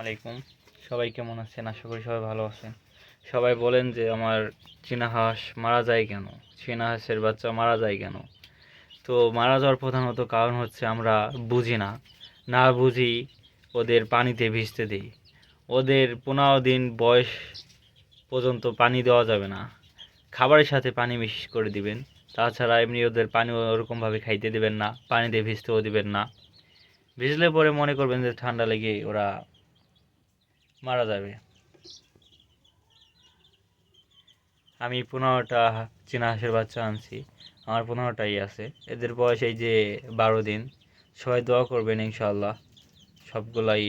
আলাইকুম। সবাই কেমন আছেন? আশা করি সবাই ভালো আছেন। সবাই বলেন যে আমার চীনা হাঁস মারা যায় কেন? চীনা হাঁসের বাচ্চা মারা যায় কেন? তো মারা যাওয়ার প্রধানত কারণ হচ্ছে আমরা বুঝি না। না বুঝি ওদের পানিতে ভিজতে দিই। ওদের পনেরো দিন বয়স পর্যন্ত পানি দেওয়া যাবে না। খাবারের সাথে পানি মিশ করে দিবেন। তাছাড়া এমনি ওদের পানি ওরকমভাবে খাইতে দেবেন না। পানিতে ভিজতেও দিবেন না। ভিজলে পরে মনে করবেন যে ঠান্ডা লেগে ওরা মারা যাবে। আমি পনেরোটা চীনা হাঁসের বাচ্চা আনছি। আমার পনেরোটাই আছে। এদের বয়স এই যে বারো দিন। সবাই দোয়া করবেন ইনশাল্লাহ সবগুলাই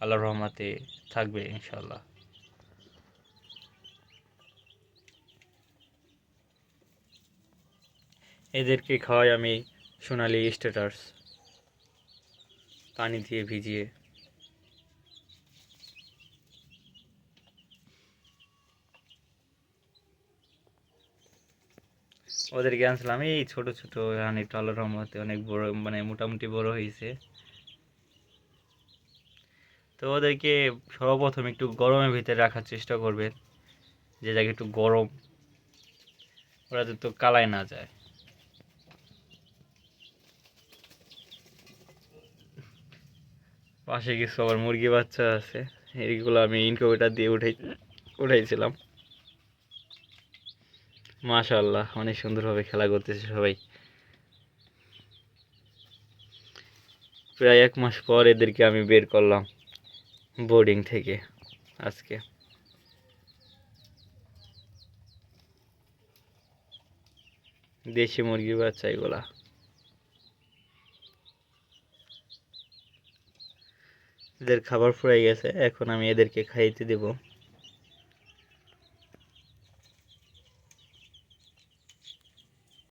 আল্লাহর রহমাতে থাকবে ইনশাল্লাহ এদেরকে খাওয়াই আমি সোনালি স্ট্যাটাস। পানি দিয়ে ভিজিয়ে। ওদেরকে আনছিলাম। এই ছোট ছোট একটু আল্লাহর রহমতে অনেক বড় মানে মোটামুটি বড় হয়েছে। তো ওদেরকে সর্বপ্রথম একটু গরমের ভিতরে রাখার চেষ্টা করবেন যে জায়গায় একটু গরম, ওরা তো কালায় না যায়। পাশে কিছু আবার মুরগি বাচ্চা আছে এইগুলো আমি ইনকিউবেটার দিয়ে উঠাই, উঠাইছিলাম। মাশাআল্লাহ, অনেক সুন্দরভাবে খেলা করতেছে সবাই। প্রায় এক মাস পর এদেরকে আমি বের করলাম বোর্ডিং থেকে আজকে। দেশি মুরগির বাচ্চা এগুলা। এদের খাবার ফুরাই গেছে, এখন আমি এদেরকে খাইতে দেবো।